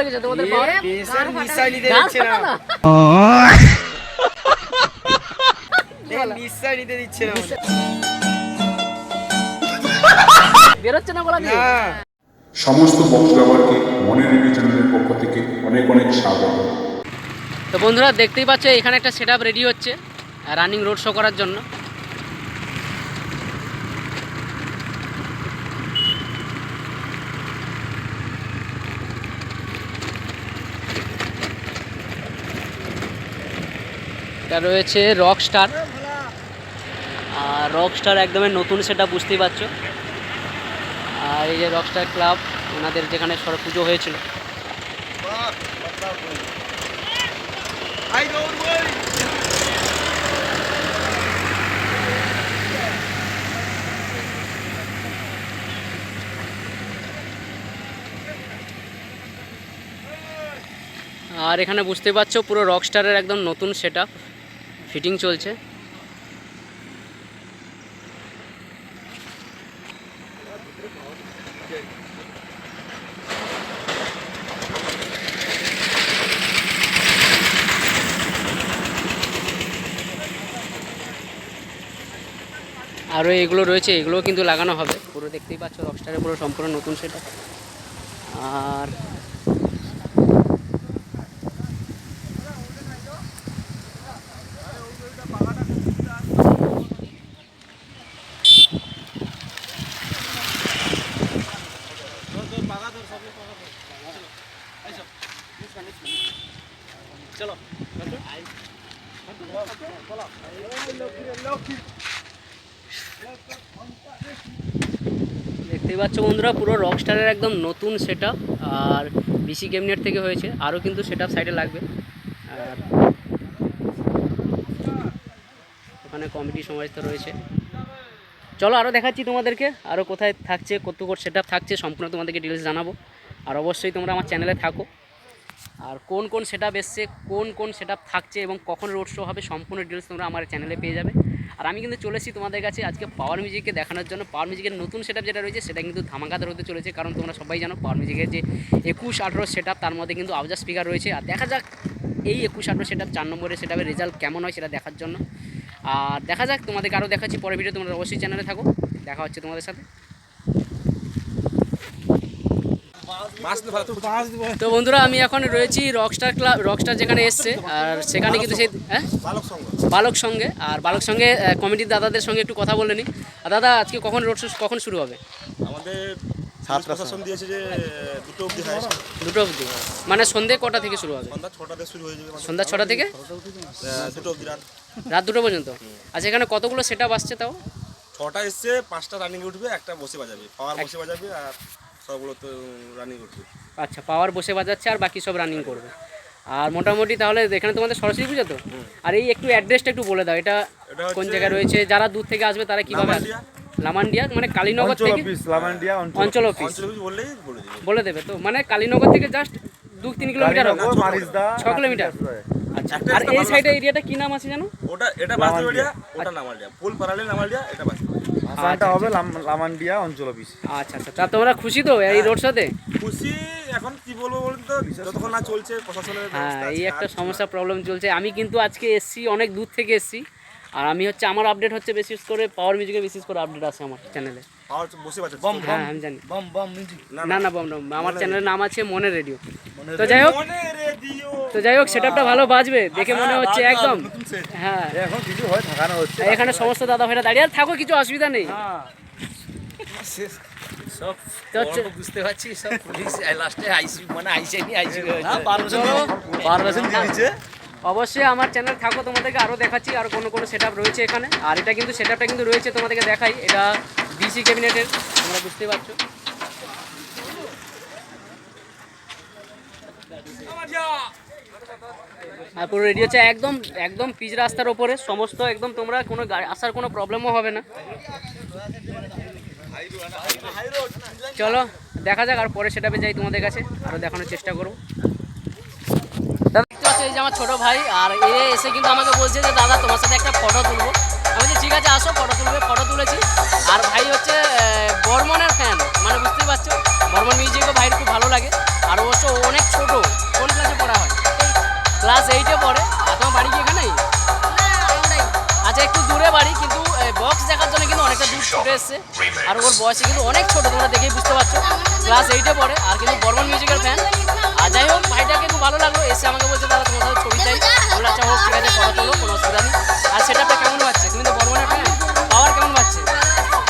লেগেছে তোমাদের নিতে দিচ্ছে না। বেরোচ্ছে না বলা সমস্ত বক্স ব্যবহারকে মনে চ্যানেলের পক্ষ থেকে অনেক অনেক স্বাগত। তো বন্ধুরা দেখতেই পাচ্ছ এখানে একটা সেট রেডি হচ্ছে রানিং রোড শো করার জন্য। এটা রয়েছে রক স্টার আর রক স্টার একদমই নতুন সেটা বুঝতেই পারছ। আর এই যে রক স্টার ক্লাব ওনাদের যেখানে সড়ক পুজো হয়েছিল। আর এখানে বুঝতে পারছ পুরো রক রকস্টারের একদম নতুন সেট। ফিটিং চলছে। আরও এগুলো রয়েছে, এগুলোও কিন্তু লাগানো হবে। পুরো দেখতেই পাচ্ছ রকস্টারে পুরো সম্পূর্ণ নতুন সেটা আর দেখতেই পাচ্ছ বন্ধুরা, পুরো রকস্টারের একদম নতুন সেট আর বিসি ক্যাবিনেট থেকে হয়েছে। আরও কিন্তু সেট সাইডে লাগবে। আর ওখানে কমিটি তো রয়েছে। চলো আরও দেখাচ্ছি তোমাদেরকে, আরও কোথায় থাকছে, কত সেট থাকছে, সম্পূর্ণ তোমাদেরকে ডিটেলস জানাব। আর অবশ্যই তোমরা আমার চ্যানেলে থাকো। আর কোন কোন সেট এসছে, কোন কোন সেট থাকছে এবং কখন রোড শো হবে, সম্পূর্ণ ডিটেলস তোমরা আমার চ্যানেলে পেয়ে যাবে। আর আমি কিন্তু চলেছি তোমাদের কাছে আজকে পাওয়ার মিউজিককে দেখানোর জন্য। পাওয়ার মিউজিকের নতুন সেট যেটা রয়েছে, সেটা কিন্তু ধামাকাদার হতে চলেছে, কারণ তোমরা সবাই জানো পাওয়ার মিউজিকের যে একুশ আঠেরো সেট তার মধ্যে কিন্তু আওয়াজ স্পিকার রয়েছে। আর দেখা যাক এই একুশ আঠেরো সেট চার নম্বরের সেটাপের রেজাল্ট কেমন হয় সেটা দেখার জন্য। আর দেখা যাক, তোমাদেরকে আরও দেখাচ্ছি পরে ভিডিও তোমরা অবশ্যই চ্যানেলে থাকো। দেখা হচ্ছে তোমাদের সাথে। তো। বন্ধুরা আমি এখন রয়েছি রকস্টার ক্লাব রকস্টার যেখানে এসছে। আর সেখানে কিন্তু সেই হ্যাঁ? বালক সঙ্গে। আর বালক সঙ্গে কমিটির দাদাদের সঙ্গে একটু কথা বলে নিই আর দাদা আজকে কখন রোড শো কখন শুরু হবে? আমাদের প্রশাসন দিয়েছে যে দুটো অবধি দুটো অবধি। মানে সন্ধে কটা থেকে শুরু হবে? সন্ধ্যা ছটাতে শুরু হয়ে যাবে। মানে, সন্ধ্যা ছটা থেকে? দুটো অবধি রাত। রাত দুটো পর্যন্ত? আচ্ছা এখানে কতগুলো সেট আসছে তাও? ছটা এসছে পাঁচটা রানিং উঠবে একটা বসে বাজাবে। পাওয়ার বসে বাজাবে আর সবগুলো তো রানিং করবে আচ্ছা পাওয়ার বসে বাজাচ্ছে আর বাকি সব রানিং করবে। আর মোটামুটি তাহলে এখানে তোমাদের সরস্বতী পুজো তো? আর এই একটু অ্যাড্রেসটা একটু বলে দাও এটা কোন জায়গায় রয়েছে? যারা দূর থেকে আসবে তারা কীভাবে আসবে? লামান্ডিয়া। মানে কালীনগর অঞ্চল থেকে? অঞ্চল অঞ্চল অফিস অঞ্চল অফিস বললেই বলে দিবে। বলে দেবে তো? মানে কালীনগর থেকে জাস্ট দু তিন কিলোমিটার হবে ছ কিলোমিটার। আচ্ছা আর এই সাইডে এরিয়াটা কি নাম আছে জানো? ওটা এটা ওটা নামালিয়া। ফুল পারালে নামালিয়া এটা ভাষাটা হবে লামান্ডিয়া অঞ্চল অফিস আচ্ছা আচ্ছা। তা তোমরা খুশি তো এই রোড সাথে খুশি এখন কি বলব বলুন তো? যতক্ষণ না চলছে প্রশাসনের হ্যাঁ ব্যবস্থা এই একটা সমস্যা প্রবলেম চলছে। আমি কিন্তু আজকে এসছি অনেক দূর থেকে এসছি। আর আমি হচ্ছে আমার আপডেট হচ্ছে বিশেষ করে পাওয়ার মিউজিকের বিশেষ করে আপডেট আছে আমার চ্যানেলে পাওয়ার বসে বাজাচ্ছে। হ্যাঁ আমি জানি। বম বম মিউজিক না না। বম বম, আমার চ্যানেলের নাম আছে মনে রেডিও। তো যাই হোক। মনে তো যাই হোক সেটআপটা ভালো বাজবে দেখে মনে হচ্ছে একদম। হ্যাঁ। এখন কিছু হয় থাকানো হচ্ছে। এখানে সমস্ত দাদা ভাইরা দাঁড়িয়ে আর থাকো কিছু অসুবিধা নেই। সব তো বুঝতে পারছি সব পুলিশ লাস্টে আইসি মানে আইসি নি আইসি অবশ্যই আমার চ্যানেল থাকো, তোমাদেরকে আরও দেখাচ্ছি, আর কোনো কোনো সেট রয়েছে এখানে। আর এটা কিন্তু সেটআপটা কিন্তু রয়েছে, তোমাদেরকে দেখাই। এটা বিসি ক্যাবিনেটের তোমরা বুঝতেই পারছ। আর পুরো রেডি হচ্ছে একদম একদম পিচ রাস্তার ওপরে। সমস্ত একদম তোমরা কোনো আসার কোনো প্রবলেমও হবে না। চলো, দেখা যাক আর পরে সেটাপে যাই তোমাদের কাছে। আরও দেখানোর চেষ্টা করব। দেখতে পাচ্ছি যে আমার ছোট ভাই আর এ এসে কিন্তু আমাকে বলছে যে দাদা তোমার সাথে একটা ফটো তুলবো। আমি বলছি ঠিক আছে আসো ফটো তুলবে ফটো তুলেছি। আর ভাই হচ্ছে বর্মনের ফ্যান মানে বুঝতেই পারছ বর্মন মিউজিকও ভাইয়ের খুব ভালো লাগে। আর অবশ্য অনেক ছোট কোন ক্লাসে পড়া হয়? ক্লাস এইটে পড়ে। আর তোমার বাড়ি কি এখানেই? আচ্ছা একটু দূরে বাড়ি কিন্তু বক্স দেখার জন্য কিন্তু অনেকটা দূর ছুটে এসছে। আর ওর বয়সে কিন্তু অনেক ছোট তোমরা দেখেই বুঝতে পারছ। ক্লাস এইটে পড়ে আর কিন্তু বর্মন মিউজিকের ফ্যান আর যাই হোক, ভাইটাকে খুব ভালো লাগল, এসে আমাকে বলছে, দাদা, তোমার সাথে ছবি চাই। আমরা আচ্ছা হোক, ঠিক আছে, ফটো তোলো, কোনো অসুবিধা নেই। আর সেটাপটা কেমন পাচ্ছে তুমি তো বর্মনের ফ্যান পাওয়ার কেমন পাচ্ছে?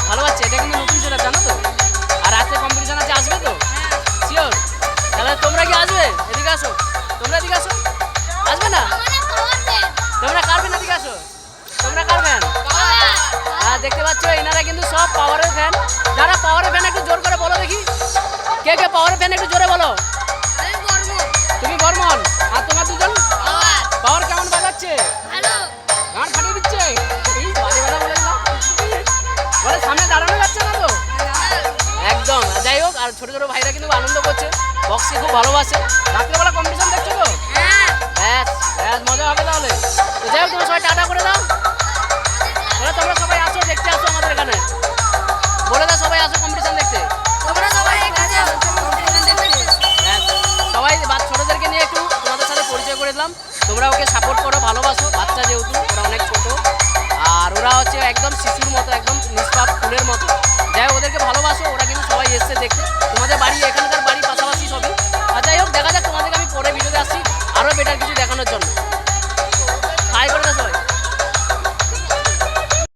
ভালো পাচ্ছে? এটা কিন্তু নতুন সেটা জানো তো? আর রাতে কম্পিটিশন আছে, আসবে তো? শিওর তাহলে তোমরা কি আসবে? এদিকে আসো। তোমরা এদিকে আসো। আসবে না? তোমরা কারবেন এদিকে আসো? তোমরা কারবেন হ্যাঁ দেখতে পাচ্ছ, এনারা কিন্তু সব পাওয়ারের ফ্যান যারা পাওয়ারের ফ্যান একটু জোর করে বলো দেখি। কে কে পাওয়ারের ফ্যান একটু জোরে বলো? আর তোমার দুজন? পাওয়ার। কেমন বাজাচ্ছে? গান ফাটিয়ে দিচ্ছে? বলে সামনে দাঁড়ানো যাচ্ছে না তো? একদম। যাই হোক আর ছোট ছোট ভাইরা কিন্তু আনন্দ করছে। বক্সকে খুব ভালোবাসে। রাত্রেবেলা কম্পিটিশন দেখছ তো? ব্যাস ব্যাস মজা হবে তাহলে। তো যাই হোক তোমরা সবাই টাটা করে দাও। তোমরা সবাই